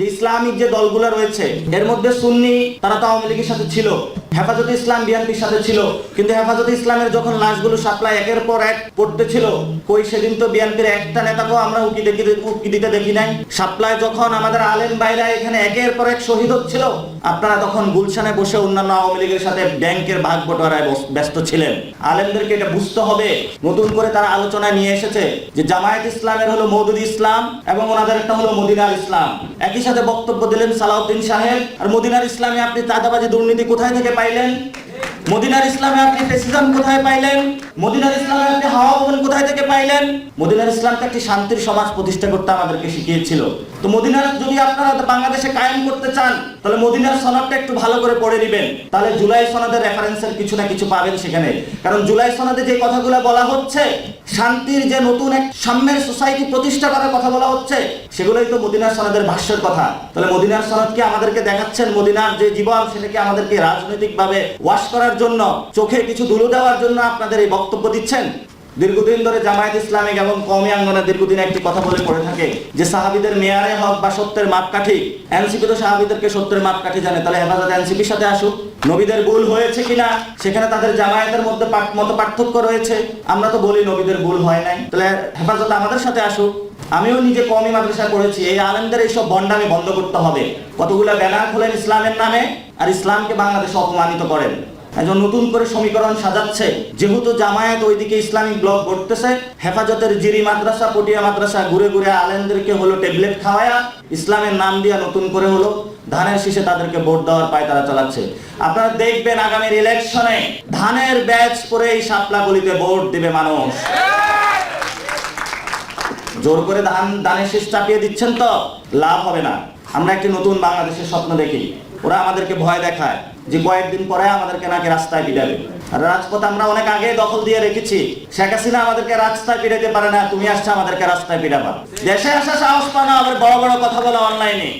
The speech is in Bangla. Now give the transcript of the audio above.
যে ইসলামিক যে দলগুলো রয়েছে, এর মধ্যে সুন্নি, তারা তো আওয়ামী লীগের সাথে ছিল, হেফাজতে ইসলাম বিএনপির সাথে ছিল, কিন্তু হেফাজতে ইসলামের যখন লাশগুলো সাপ্লাই একের পর এক পড়তেছিল কই সেদিন তো বিএনপির একটা নেতাকেও আমরা উকি দেখি, উকি দিতে দেখি নাই। সাপ্লাই যখন আমাদের আলেম বাইরা এখানে একের পর এক শহীদ হচ্ছিল, আপনারা তখন গুলশানে বসে অন্যান্য আওয়ামী লীগের সাথে ব্যাংকের ভাগ বটোয়ারায় ব্যস্ত ছিলেন। আলেমদেরকে এটা বুঝতে হবে, নতুন করে তারা আলোচনায় নিয়ে এসেছে যে জামায়াত ইসলামের হলো মৌদুদ ইসলাম এবং ওনাদের একটা হলো মদিনার ইসলাম। একই সাথে বক্তব্য দিলেন সালাউদ্দিন সাহেব। আর মদিনার ইসলামে আপনি চাঁদাবাজি দুর্নীতি কোথায় থেকে পাইলেন? মদিনার ইসলামে আপনি ফেসিজম কোথায় পাইলেন? মদিনার ইসলামে আপনি হাওয়া ভবন কোথায় থেকে পাইলেন? মদিনার ইসলামকে একটি শান্তির সমাজ প্রতিষ্ঠা করতে আমাদেরকে শিখিয়েছিল। তো মদিনার যদি আপনারা বাংলাদেশে কায়েম করতে চান, তাহলে মদিনার সনদটা একটু ভালো করে পড়ে নেবেন। তাহলে জুলাই সনদের রেফারেন্সের কিছু না কিছু পাবেন সেখানে। কারণ জুলাই সনদে যে কথাগুলো বলা হচ্ছে শান্তির যে নতুন এক সাম্যের সোসাইটি প্রতিষ্ঠা করার কথা বলা হচ্ছে, সেগুলোই তো মদিনার সনদের ভাষ্যের কথা। তাহলে মদিনার সনদ কি আমাদেরকে দেখাচ্ছেন? মদিনার যে জীবন সেটাকে আমাদেরকে রাজনৈতিকভাবে ওয়াশ করার জন্য চোখে কিছু ধুলো দেওয়ার জন্য আপনাদের এই বক্তব্য দিচ্ছেন? দীর্ঘদিন ধরে জামায়াত ইসলামিক এবং কমি আঙ্গনে দীর্ঘদিন একটি কথা বলে পড়ে থাকে যে, সাহাবিদের মেয়ারে হক বা সত্যের মাপকাঠি, এনসিপি তো সাহাবিদেরকে সত্যের মাপকাঠি জানে, তাহলে হেফাজত এনসিপির সাথে আসুক। নবীদের ভুল হয়েছে কিনা, সেখানে তাদের জামায়াতের মধ্যে মত পার্থক্য রয়েছে। আমরা তো বলি নবীদের ভুল হয় নাই। তাহলে হেফাজত আমাদের সাথে আসুক। আমিও নিজে কওমি মাদ্রাসায় করেছি এই আলেমদের এইসব বন্ডামি বন্ধ করতে হবে। কতগুলো ব্যানার খোলেন ইসলামের নামে, আর ইসলামকে বাংলাদেশে অপমানিত করেন। একজন নতুন করে সমীকরণ সাজাচ্ছে। যেহেতু জামায়াত ওইদিকে ইসলামিক ব্লক গড়তেছে, হেফাজতের জিরি মাদ্রাসা, পটিয়া মাদ্রাসা ঘুরে ঘুরে আলেমদেরকে হলো ট্যাবলেট খাওয়ায়া, ইসলামের নাম দিয়া নতুন করে হলো ধানের শীষে তাদেরকে ভোট দেওয়ার পায় তারা চালাচ্ছে। আপনারা দেখবেন আগামীর ইলেকশনে ধানের ব্যাচ পরে এই শাপলা গলিতে ভোট দেবে মানুষ। জোর করে ধান, ধানের শেষ চাপিয়ে দিচ্ছেন তো, লাভ হবে না। আমরা একটি নতুন বাংলাদেশের স্বপ্ন দেখি। ওরা আমাদেরকে ভয় দেখায় যে কয়েকদিন পরে আমাদেরকে নাকি রাস্তায় পিটাবে। আর রাজপথ আমরা অনেক আগে দখল দিয়ে রেখেছি। শেখ হাসিনা আমাদেরকে রাস্তায় পিটাইতে পারে না, তুমি আসছো আমাদেরকে রাস্তায় পিটাবা। দেশে আসা সাহস পানা আবার বড় বড় কথা বলা অনলাইনে